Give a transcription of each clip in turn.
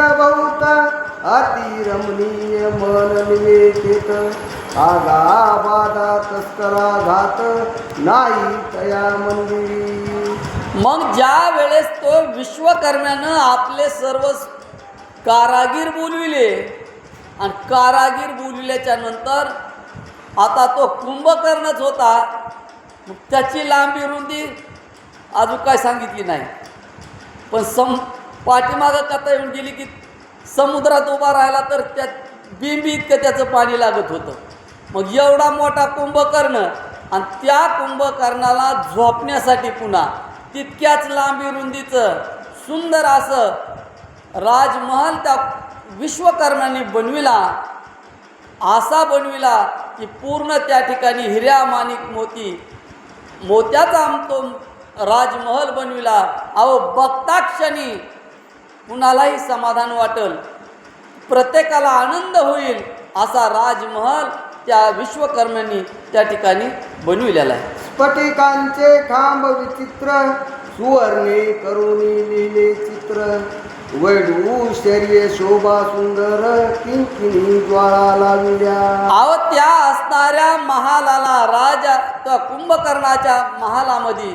बहुत अति रमणीय मन निवेदित। आगा बाधा तस्करा घात नाही तया मंदिरी। मग ज्या वेळेस तो विश्वकर्म्यानं आपले सर्व कारागीर बोलविले आणि कारागीर बोलविल्याच्या नंतर आता तो कुंभकर्णच होता त्याची लांबी रुंदी अजून काय सांगितली नाही. पण सम पाठीमागं कथा येऊन गेली की समुद्रात उभा राहिला तर त्या बिंबी इतकं त्याचं पाणी लागत होतं. मग एवढा मोठा कुंभकर्ण आणि त्या कुंभकर्णाला झोपण्यासाठी पुन्हा तितक्याच लांबी रुंदीचं सुंदर असं राजमहल त्या विश्वकर्णाने बनविला. असा बनविला की पूर्ण त्या ठिकाणी हिऱ्या माणिक मोती मोत्याचा तो राजमहल बनविला. अहो बघता क्षणी कुणालाही समाधान वाटेल. प्रत्येकाला आनंद होईल असा राजमहल त्या विश्वकर्म्यांनी त्या ठिकाणी बनविलेला आहे. स्फटिकांचे खांब विचित्र सुवर्णे करुणी लिहिले चित्र. वैडू शर्य शोभा सुंदर किंकिणी ज्वाळा लाविल्या. अहो त्या असणाऱ्या महालाला राजा त्या कुंभकर्णाच्या महालामध्ये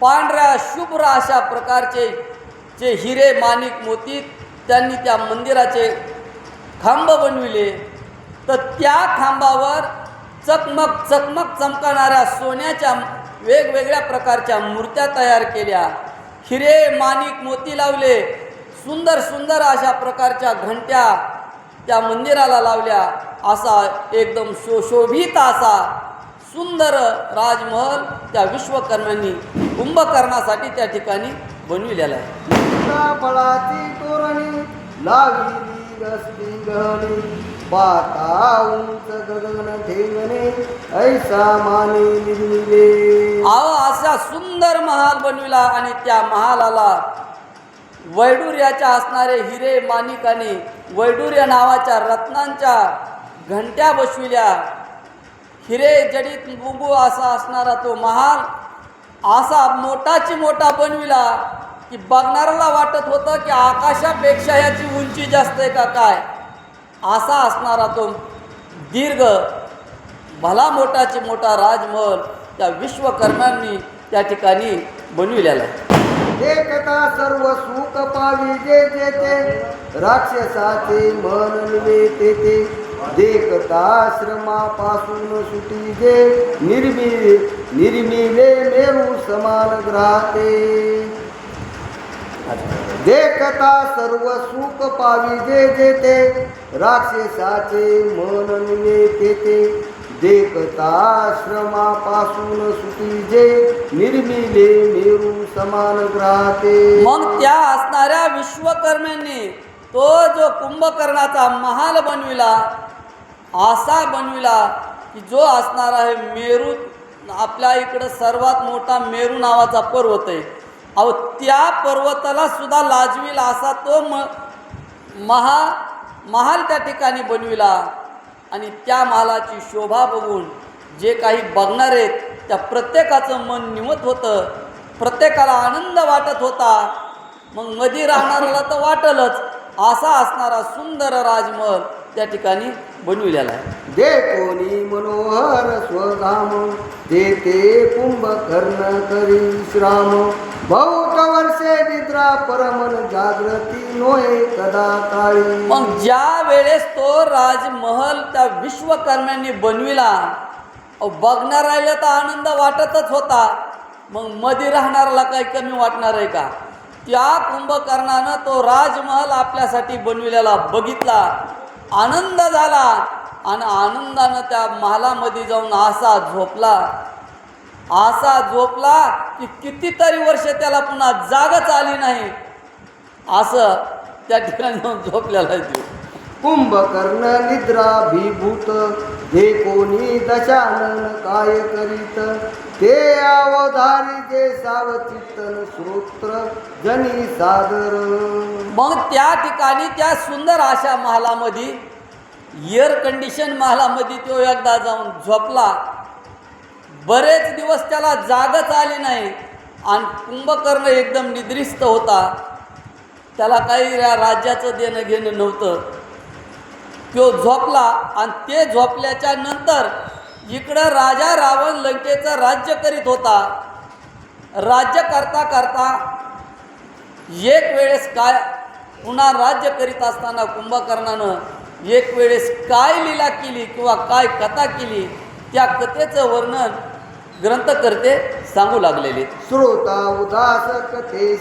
पांढऱ्या शुभ्र अशा प्रकारचे जे हिरे माणिक मोती त्यांनी त्या मंदिराचे खांब बनविले तर त्या खांबावर चकमक चकमक चमकणाऱ्या सोन्याच्या वेगवेगळ्या प्रकारच्या मूर्त्या तयार केल्या. हिरे माणिक मोती लावले सुंदर सुंदर अशा प्रकारच्या घंट्या त्या मंदिराला लावल्या. असा एकदम सुशोभित असा सुंदर राजमहल त्या विश्वकर्म्यांनी कुंभकर्णासाठी त्या ठिकाणी बनविलेला आहे. फळाची तोरणी लाविली रस्ती गहणी पाता उंच गगन ठेवणे ऐसा माने निर्मिले अहो असा सुंदर महाल बनविला आणि त्या महालाला वैडूर्याच्या असणारे हिरे माणिकाने वैडूर्य नावाच्या रत्नांच्या घंट्या बसविल्या. हिरे जडीत बुबू असा असणारा तो महाल असा मोठाची मोठा बनविला. की बघणाऱ्याला वाटत होतं की आकाशापेक्षा याची उंची जास्त आहे का काय? असा असणारा तो दीर्घ भला मोठाची मोठा राजमहल त्या विश्वकर्म्यांनी त्या ठिकाणी बनविलेला एकता सर्व सुख पावी जे जे ते राक्षसाचे मन निवेते ते. देखता श्रमापासून सुटी जे निर्मिले निर्मिले मेरू समान ग्राहते देखता सर्व सुख पावी जे जे ते राक्षसाचे मन निवेते ते. देखता श्रमापासून सुटी जे निर्मिले मेरू समान ग्राहते. मग त्या असणाऱ्या विश्वकर्म्यांनी तो जो कुंभकर्णाचा महाल बनविला असा बनविला की जो असणार आहे मेरू आपल्या इकडं सर्वात मोठा मेरू नावाचा पर्वत आहे. अहो त्या पर्वताला सुद्धा लाजवील असा तो म महा महाल त्या ठिकाणी बनविला. आणि त्या महालाची शोभा बघून जे काही बघणार आहेत त्या प्रत्येकाचं मन निवत होतं. प्रत्येकाला आनंद वाटत होता. मग मधी राहणाऱ्याला तर वाटलच असा असणारा सुंदर राजमहल त्या ठिकाणी बनविलेला आहे. जे कोणी मनोहर स्वधाम ते ते कुंभकर्ण करी श्राम. बहुत वर्षे निद्रा परमन जागृती नोहे कदा काळी. मग ज्या वेळेस तो राजमहल त्या विश्वकर्म्यांनी बनविला बघणार राहिलं तर आनंद वाटतच होता. मग मध्ये राहणाऱ्याला काही कमी वाटणार आहे का? त्या कुंभकर्णानं तो राजमहल आपल्यासाठी बनविलेला बघितला आनंद झाला आणि आनंदानं त्या महालामध्ये जाऊन असा झोपला. असा झोपला की कितीतरी वर्ष त्याला पुन्हा जागच आली नाही. असं त्या ठिकाणी जाऊन झोपलेला आहे तो. कुंभकर्ण निद्रा भीभूत हे कोणी दशानन काय करीत? ते अवधारी जे सावचित्तन श्रोत्र जनी सादर. मग त्या ठिकाणी त्या सुंदर अशा महालामध्ये एअर कंडिशन महालामध्ये तो एकदा जाऊन झोपला. बरेच दिवस त्याला जागच आली नाही. आणि कुंभकर्ण एकदम निद्रिस्त होता. त्याला काही या राज्याचं देणं घेणं नव्हतं. तो झोपला आणि ते झोपल्याच्या नंतर इकडं राजा रावण लंकेचं राज्य करीत होता. राज्य करता करता एक वेळेस काय पुन्हा राज्य करीत असताना कुंभकर्णानं एक वेळेस काय लीला केली किंवा काय कथा केली त्या कथेचं वर्णन ग्रंथकर्ते सांगू लागलेले. श्रोता उदास कथेस